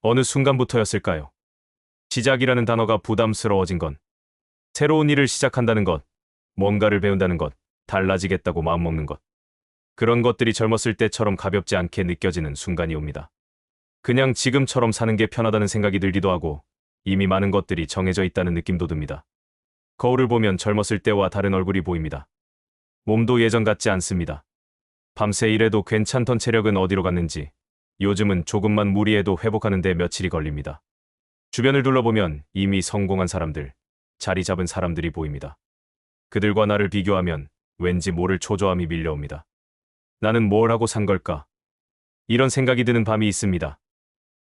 어느 순간부터였을까요? 시작이라는 단어가 부담스러워진 건 새로운 일을 시작한다는 것, 뭔가를 배운다는 것, 달라지겠다고 마음먹는 것. 그런 것들이 젊었을 때처럼 가볍지 않게 느껴지는 순간이 옵니다. 그냥 지금처럼 사는 게 편하다는 생각이 들기도 하고 이미 많은 것들이 정해져 있다는 느낌도 듭니다. 거울을 보면 젊었을 때와 다른 얼굴이 보입니다. 몸도 예전 같지 않습니다. 밤새 일해도 괜찮던 체력은 어디로 갔는지 요즘은 조금만 무리해도 회복하는데 며칠이 걸립니다. 주변을 둘러보면 이미 성공한 사람들, 자리 잡은 사람들이 보입니다. 그들과 나를 비교하면 왠지 모를 초조함이 밀려옵니다. 나는 뭘 하고 산 걸까? 이런 생각이 드는 밤이 있습니다.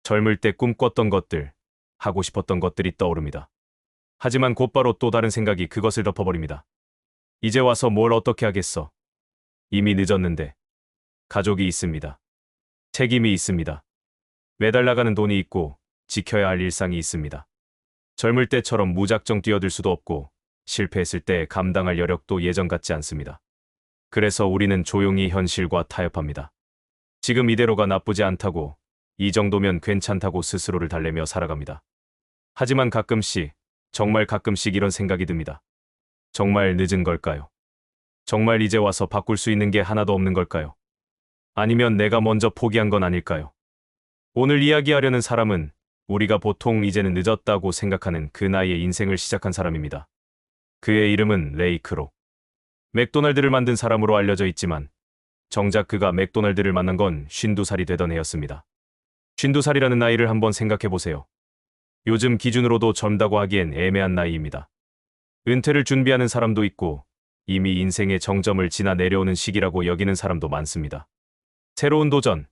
젊을 때 꿈꿨던 것들, 하고 싶었던 것들이 떠오릅니다. 하지만 곧바로 또 다른 생각이 그것을 덮어버립니다. 이제 와서 뭘 어떻게 하겠어? 이미 늦었는데. 가족이 있습니다. 책임이 있습니다. 매달 나가는 돈이 있고 지켜야 할 일상이 있습니다. 젊을 때처럼 무작정 뛰어들 수도 없고 실패했을 때 감당할 여력도 예전 같지 않습니다. 그래서 우리는 조용히 현실과 타협합니다. 지금 이대로가 나쁘지 않다고 이 정도면 괜찮다고 스스로를 달래며 살아갑니다. 하지만 가끔씩, 정말 가끔씩 이런 생각이 듭니다. 정말 늦은 걸까요? 정말 이제 와서 바꿀 수 있는 게 하나도 없는 걸까요? 아니면 내가 먼저 포기한 건 아닐까요? 오늘 이야기하려는 사람은 우리가 보통 이제는 늦었다고 생각하는 그 나이에 인생을 시작한 사람입니다. 그의 이름은 레이 크록. 맥도날드를 만든 사람으로 알려져 있지만 정작 그가 맥도날드를 만난 건 52살이 되던 해였습니다. 52살이라는 나이를 한번 생각해 보세요. 요즘 기준으로도 젊다고 하기엔 애매한 나이입니다. 은퇴를 준비하는 사람도 있고 이미 인생의 정점을 지나 내려오는 시기라고 여기는 사람도 많습니다. 새로운 도전,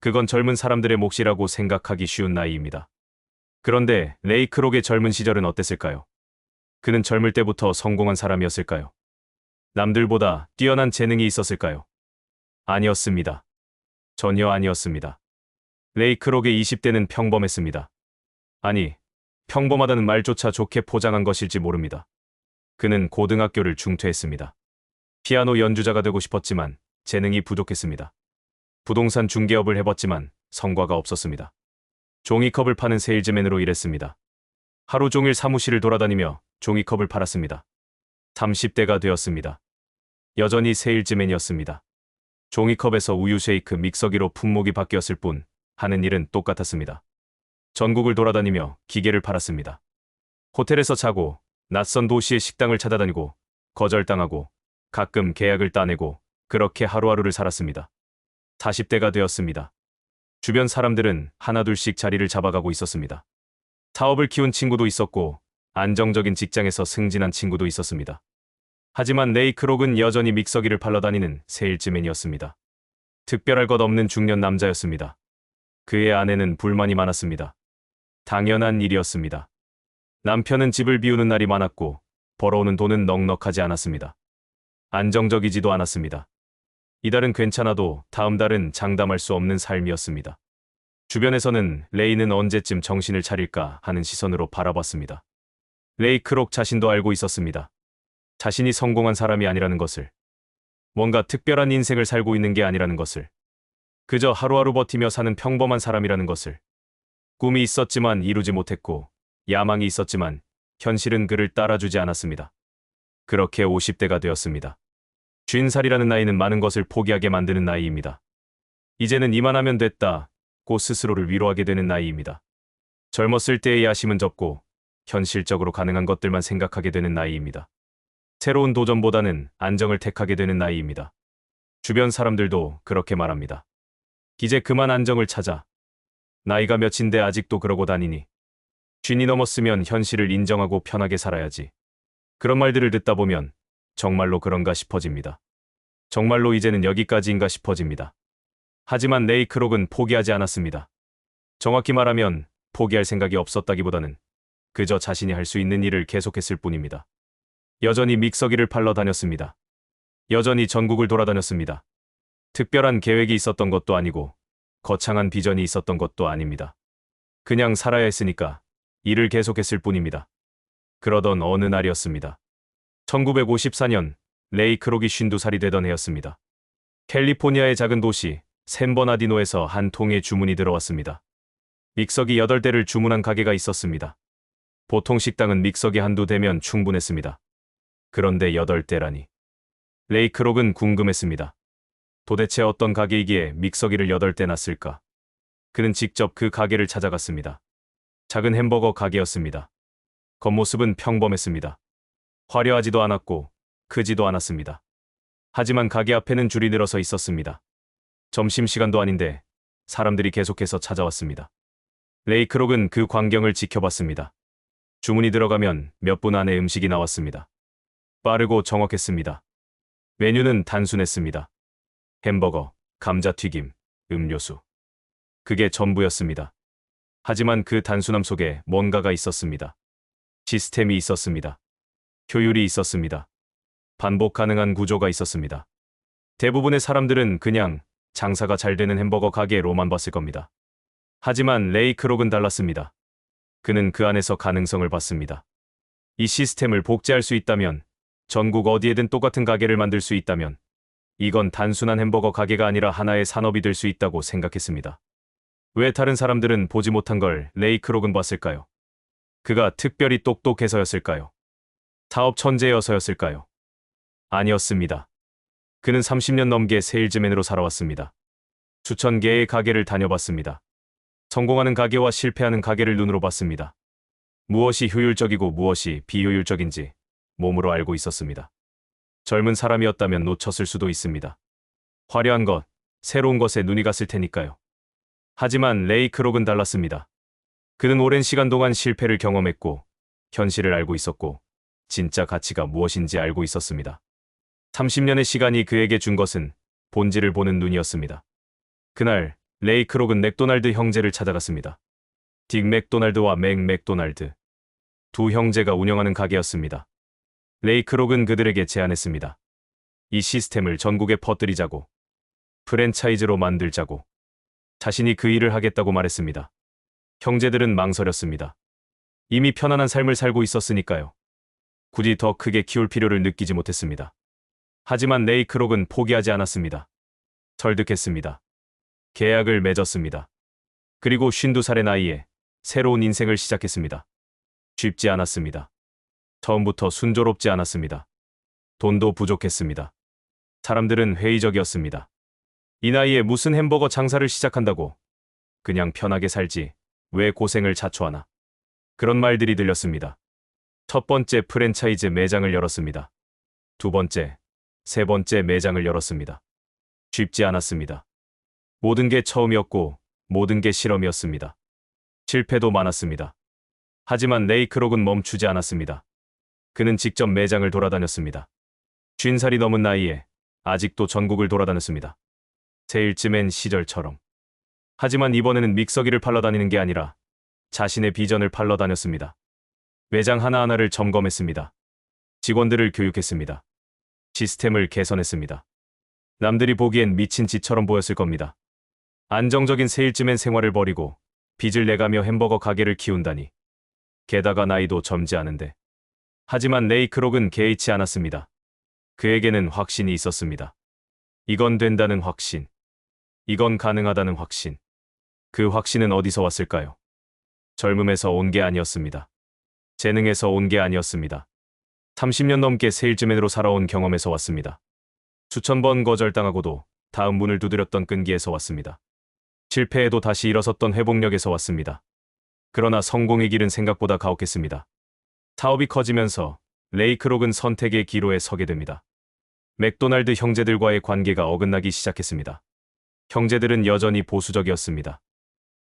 그건 젊은 사람들의 몫이라고 생각하기 쉬운 나이입니다. 그런데 레이 크록의 젊은 시절은 어땠을까요? 그는 젊을 때부터 성공한 사람이었을까요? 남들보다 뛰어난 재능이 있었을까요? 아니었습니다. 전혀 아니었습니다. 레이 크록의 20대는 평범했습니다. 아니, 평범하다는 말조차 좋게 포장한 것일지 모릅니다. 그는 고등학교를 중퇴했습니다. 피아노 연주자가 되고 싶었지만 재능이 부족했습니다. 부동산 중개업을 해봤지만 성과가 없었습니다. 종이컵을 파는 세일즈맨으로 일했습니다. 하루 종일 사무실을 돌아다니며 종이컵을 팔았습니다. 30대가 되었습니다. 여전히 세일즈맨이었습니다. 종이컵에서 우유 쉐이크 믹서기로 품목이 바뀌었을 뿐 하는 일은 똑같았습니다. 전국을 돌아다니며 기계를 팔았습니다. 호텔에서 자고 낯선 도시의 식당을 찾아다니고 거절당하고 가끔 계약을 따내고 그렇게 하루하루를 살았습니다. 40대가 되었습니다. 주변 사람들은 하나둘씩 자리를 잡아가고 있었습니다. 사업을 키운 친구도 있었고 안정적인 직장에서 승진한 친구도 있었습니다. 하지만 레이 크록은 여전히 믹서기를 팔러 다니는 세일즈맨이었습니다. 특별할 것 없는 중년 남자였습니다. 그의 아내는 불만이 많았습니다. 당연한 일이었습니다. 남편은 집을 비우는 날이 많았고 벌어오는 돈은 넉넉하지 않았습니다. 안정적이지도 않았습니다. 이달은 괜찮아도 다음 달은 장담할 수 없는 삶이었습니다. 주변에서는 레이는 언제쯤 정신을 차릴까 하는 시선으로 바라봤습니다. 레이 크록 자신도 알고 있었습니다. 자신이 성공한 사람이 아니라는 것을. 뭔가 특별한 인생을 살고 있는 게 아니라는 것을. 그저 하루하루 버티며 사는 평범한 사람이라는 것을. 꿈이 있었지만 이루지 못했고, 야망이 있었지만 현실은 그를 따라주지 않았습니다. 그렇게 50대가 되었습니다. 50살이라는 나이는 많은 것을 포기하게 만드는 나이입니다. 이제는 이만하면 됐다. 고 스스로를 위로하게 되는 나이입니다. 젊었을 때의 야심은 접고 현실적으로 가능한 것들만 생각하게 되는 나이입니다. 새로운 도전보다는 안정을 택하게 되는 나이입니다. 주변 사람들도 그렇게 말합니다. 이제 그만 안정을 찾아. 나이가 몇인데 아직도 그러고 다니니. 쥔이 넘었으면 현실을 인정하고 편하게 살아야지. 그런 말들을 듣다 보면 정말로 그런가 싶어집니다. 정말로 이제는 여기까지인가 싶어집니다. 하지만 레이 크록은 포기하지 않았습니다. 정확히 말하면 포기할 생각이 없었다기보다는 그저 자신이 할 수 있는 일을 계속했을 뿐입니다. 여전히 믹서기를 팔러 다녔습니다. 여전히 전국을 돌아다녔습니다. 특별한 계획이 있었던 것도 아니고 거창한 비전이 있었던 것도 아닙니다. 그냥 살아야 했으니까 일을 계속했을 뿐입니다. 그러던 어느 날이었습니다. 1954년 레이 크록이 52살이 되던 해였습니다. 캘리포니아의 작은 도시 샌버나디노에서 한 통의 주문이 들어왔습니다. 믹서기 8대를 주문한 가게가 있었습니다. 보통 식당은 믹서기 한두 대면 충분했습니다. 그런데 8대라니. 레이크록은 궁금했습니다. 도대체 어떤 가게이기에 믹서기를 8대나 쓸까? 그는 직접 그 가게를 찾아갔습니다. 작은 햄버거 가게였습니다. 겉모습은 평범했습니다. 화려하지도 않았고 크지도 않았습니다. 하지만 가게 앞에는 줄이 늘어서 있었습니다. 점심시간도 아닌데 사람들이 계속해서 찾아왔습니다. 레이크록은 그 광경을 지켜봤습니다. 주문이 들어가면 몇 분 안에 음식이 나왔습니다. 빠르고 정확했습니다. 메뉴는 단순했습니다. 햄버거, 감자튀김, 음료수. 그게 전부였습니다. 하지만 그 단순함 속에 뭔가가 있었습니다. 시스템이 있었습니다. 효율이 있었습니다. 반복 가능한 구조가 있었습니다. 대부분의 사람들은 그냥 장사가 잘 되는 햄버거 가게로만 봤을 겁니다. 하지만 레이 크록은 달랐습니다. 그는 그 안에서 가능성을 봤습니다. 이 시스템을 복제할 수 있다면, 전국 어디에든 똑같은 가게를 만들 수 있다면, 이건 단순한 햄버거 가게가 아니라 하나의 산업이 될 수 있다고 생각했습니다. 왜 다른 사람들은 보지 못한 걸 레이 크록은 봤을까요? 그가 특별히 똑똑해서였을까요? 사업 천재여서였을까요? 아니었습니다. 그는 30년 넘게 세일즈맨으로 살아왔습니다. 수천 개의 가게를 다녀봤습니다. 성공하는 가게와 실패하는 가게를 눈으로 봤습니다. 무엇이 효율적이고 무엇이 비효율적인지 몸으로 알고 있었습니다. 젊은 사람이었다면 놓쳤을 수도 있습니다. 화려한 것, 새로운 것에 눈이 갔을 테니까요. 하지만 레이 크록은 달랐습니다. 그는 오랜 시간 동안 실패를 경험했고, 현실을 알고 있었고, 진짜 가치가 무엇인지 알고 있었습니다. 30년의 시간이 그에게 준 것은 본질을 보는 눈이었습니다. 그날 레이 크록은 맥도날드 형제를 찾아갔습니다. 딕 맥도날드와 맥 맥도날드. 두 형제가 운영하는 가게였습니다. 레이 크록은 그들에게 제안했습니다. 이 시스템을 전국에 퍼뜨리자고. 프랜차이즈로 만들자고. 자신이 그 일을 하겠다고 말했습니다. 형제들은 망설였습니다. 이미 편안한 삶을 살고 있었으니까요. 굳이 더 크게 키울 필요를 느끼지 못했습니다. 하지만 레이 크록은 포기하지 않았습니다. 설득했습니다. 계약을 맺었습니다. 그리고 52살의 나이에 새로운 인생을 시작했습니다. 쉽지 않았습니다. 처음부터 순조롭지 않았습니다. 돈도 부족했습니다. 사람들은 회의적이었습니다. 이 나이에 무슨 햄버거 장사를 시작한다고. 그냥 편하게 살지. 왜 고생을 자초하나. 그런 말들이 들렸습니다. 첫 번째 프랜차이즈 매장을 열었습니다. 두 번째, 세 번째 매장을 열었습니다. 쉽지 않았습니다. 모든 게 처음이었고 모든 게 실험이었습니다. 실패도 많았습니다. 하지만 레이 크록은 멈추지 않았습니다. 그는 직접 매장을 돌아다녔습니다. 50살이 넘은 나이에 아직도 전국을 돌아다녔습니다. 세일즈맨 시절처럼. 하지만 이번에는 믹서기를 팔러 다니는 게 아니라 자신의 비전을 팔러 다녔습니다. 매장 하나하나를 점검했습니다. 직원들을 교육했습니다. 시스템을 개선했습니다. 남들이 보기엔 미친 짓처럼 보였을 겁니다. 안정적인 세일즈맨 생활을 버리고 빚을 내가며 햄버거 가게를 키운다니. 게다가 나이도 젊지 않은데. 하지만 레이 크록은 개의치 않았습니다. 그에게는 확신이 있었습니다. 이건 된다는 확신. 이건 가능하다는 확신. 그 확신은 어디서 왔을까요? 젊음에서 온 게 아니었습니다. 재능에서 온 게 아니었습니다. 30년 넘게 세일즈맨으로 살아온 경험에서 왔습니다. 수천 번 거절당하고도 다음 문을 두드렸던 끈기에서 왔습니다. 실패해도 다시 일어섰던 회복력에서 왔습니다. 그러나 성공의 길은 생각보다 가혹했습니다. 사업이 커지면서 레이크록은 선택의 기로에 서게 됩니다. 맥도날드 형제들과의 관계가 어긋나기 시작했습니다. 형제들은 여전히 보수적이었습니다.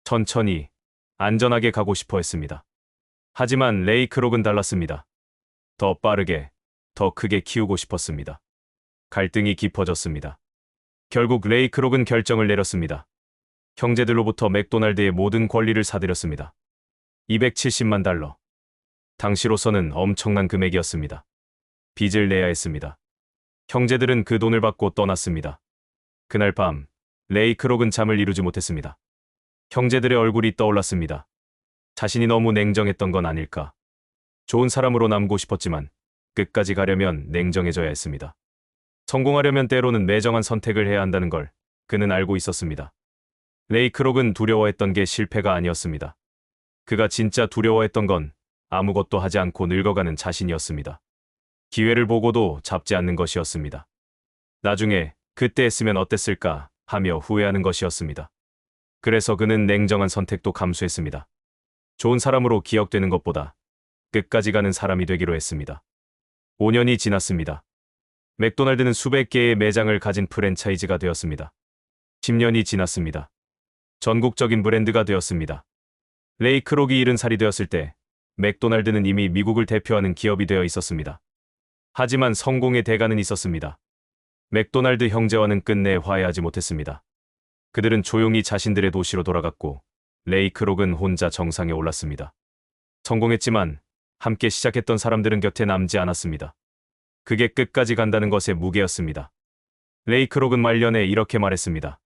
천천히, 안전하게 가고 싶어 했습니다. 하지만 레이크록은 달랐습니다. 더 빠르게, 더 크게 키우고 싶었습니다. 갈등이 깊어졌습니다. 결국 레이크록은 결정을 내렸습니다. 형제들로부터 맥도날드의 모든 권리를 사들였습니다. 270만 달러. 당시로서는 엄청난 금액이었습니다. 빚을 내야 했습니다. 형제들은 그 돈을 받고 떠났습니다. 그날 밤, 레이크록은 잠을 이루지 못했습니다. 형제들의 얼굴이 떠올랐습니다. 자신이 너무 냉정했던 건 아닐까. 좋은 사람으로 남고 싶었지만 끝까지 가려면 냉정해져야 했습니다. 성공하려면 때로는 매정한 선택을 해야 한다는 걸 그는 알고 있었습니다. 레이크록은 두려워했던 게 실패가 아니었습니다. 그가 진짜 두려워했던 건 아무것도 하지 않고 늙어가는 자신이었습니다. 기회를 보고도 잡지 않는 것이었습니다. 나중에 그때 했으면 어땠을까 하며 후회하는 것이었습니다. 그래서 그는 냉정한 선택도 감수했습니다. 좋은 사람으로 기억되는 것보다 끝까지 가는 사람이 되기로 했습니다. 5년이 지났습니다. 맥도날드는 수백 개의 매장을 가진 프랜차이즈가 되었습니다. 10년이 지났습니다. 전국적인 브랜드가 되었습니다. 레이 크록이 70살이 되었을 때 맥도날드는 이미 미국을 대표하는 기업이 되어 있었습니다. 하지만 성공의 대가는 있었습니다. 맥도날드 형제와는 끝내 화해하지 못했습니다. 그들은 조용히 자신들의 도시로 돌아갔고 레이 크록은 혼자 정상에 올랐습니다. 성공했지만 함께 시작했던 사람들은 곁에 남지 않았습니다. 그게 끝까지 간다는 것의 무게였습니다. 레이 크록은 말년에 이렇게 말했습니다.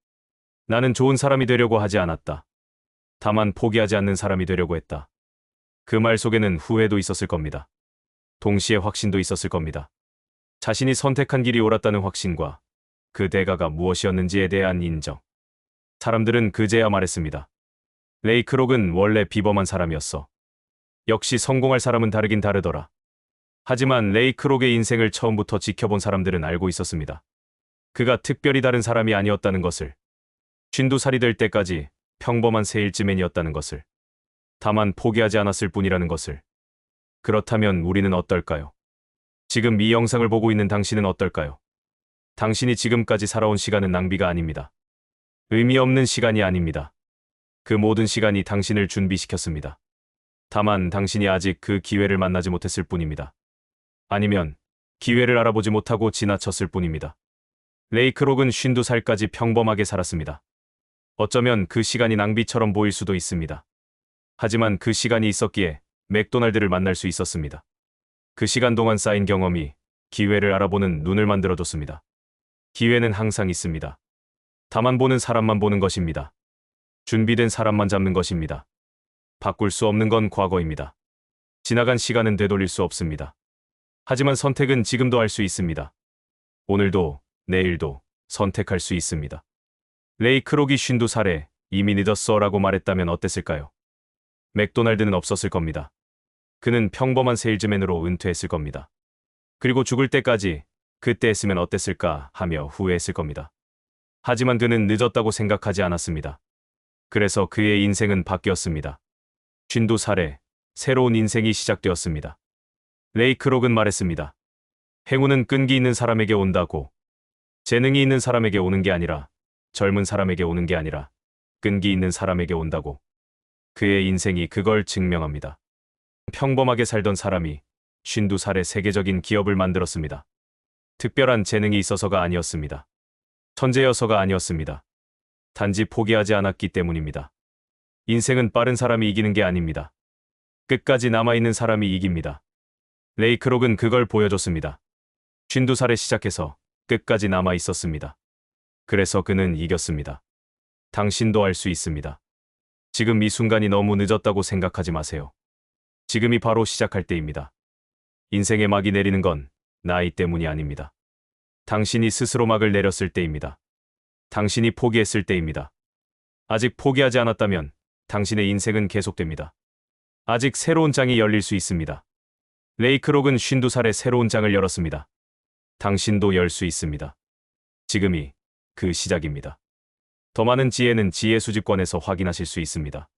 나는 좋은 사람이 되려고 하지 않았다. 다만 포기하지 않는 사람이 되려고 했다. 그 말 속에는 후회도 있었을 겁니다. 동시에 확신도 있었을 겁니다. 자신이 선택한 길이 옳았다는 확신과 그 대가가 무엇이었는지에 대한 인정. 사람들은 그제야 말했습니다. 레이 크록은 원래 비범한 사람이었어. 역시 성공할 사람은 다르긴 다르더라. 하지만 레이 크록의 인생을 처음부터 지켜본 사람들은 알고 있었습니다. 그가 특별히 다른 사람이 아니었다는 것을. 쉰두 살이 될 때까지 평범한 세일즈맨이었다는 것을. 다만 포기하지 않았을 뿐이라는 것을. 그렇다면 우리는 어떨까요? 지금 이 영상을 보고 있는 당신은 어떨까요? 당신이 지금까지 살아온 시간은 낭비가 아닙니다. 의미 없는 시간이 아닙니다. 그 모든 시간이 당신을 준비시켰습니다. 다만 당신이 아직 그 기회를 만나지 못했을 뿐입니다. 아니면 기회를 알아보지 못하고 지나쳤을 뿐입니다. 레이크록은 52살까지 평범하게 살았습니다. 어쩌면 그 시간이 낭비처럼 보일 수도 있습니다. 하지만 그 시간이 있었기에 맥도날드를 만날 수 있었습니다. 그 시간 동안 쌓인 경험이 기회를 알아보는 눈을 만들어줬습니다. 기회는 항상 있습니다. 다만 보는 사람만 보는 것입니다. 준비된 사람만 잡는 것입니다. 바꿀 수 없는 건 과거입니다. 지나간 시간은 되돌릴 수 없습니다. 하지만 선택은 지금도 할 수 있습니다. 오늘도, 내일도 선택할 수 있습니다. 레이 크록이 52살에 이미 늦었어 라고 말했다면 어땠을까요? 맥도날드는 없었을 겁니다. 그는 평범한 세일즈맨으로 은퇴했을 겁니다. 그리고 죽을 때까지 그때 했으면 어땠을까 하며 후회했을 겁니다. 하지만 그는 늦었다고 생각하지 않았습니다. 그래서 그의 인생은 바뀌었습니다. 52살에 새로운 인생이 시작되었습니다. 레이 크록은 말했습니다. 행운은 끈기 있는 사람에게 온다고. 재능이 있는 사람에게 오는 게 아니라 젊은 사람에게 오는 게 아니라 끈기 있는 사람에게 온다고. 그의 인생이 그걸 증명합니다. 평범하게 살던 사람이 52살에 세계적인 기업을 만들었습니다. 특별한 재능이 있어서가 아니었습니다. 천재여서가 아니었습니다. 단지 포기하지 않았기 때문입니다. 인생은 빠른 사람이 이기는 게 아닙니다. 끝까지 남아있는 사람이 이깁니다. 레이 크록은 그걸 보여줬습니다. 52살에 시작해서 끝까지 남아 있었습니다. 그래서 그는 이겼습니다. 당신도 할 수 있습니다. 지금 이 순간이 너무 늦었다고 생각하지 마세요. 지금이 바로 시작할 때입니다. 인생의 막이 내리는 건 나이 때문이 아닙니다. 당신이 스스로 막을 내렸을 때입니다. 당신이 포기했을 때입니다. 아직 포기하지 않았다면 당신의 인생은 계속됩니다. 아직 새로운 장이 열릴 수 있습니다. 레이크록은 52살에 새로운 장을 열었습니다. 당신도 열 수 있습니다. 지금이 그 시작입니다. 더 많은 지혜는 지혜 수집권에서 확인하실 수 있습니다.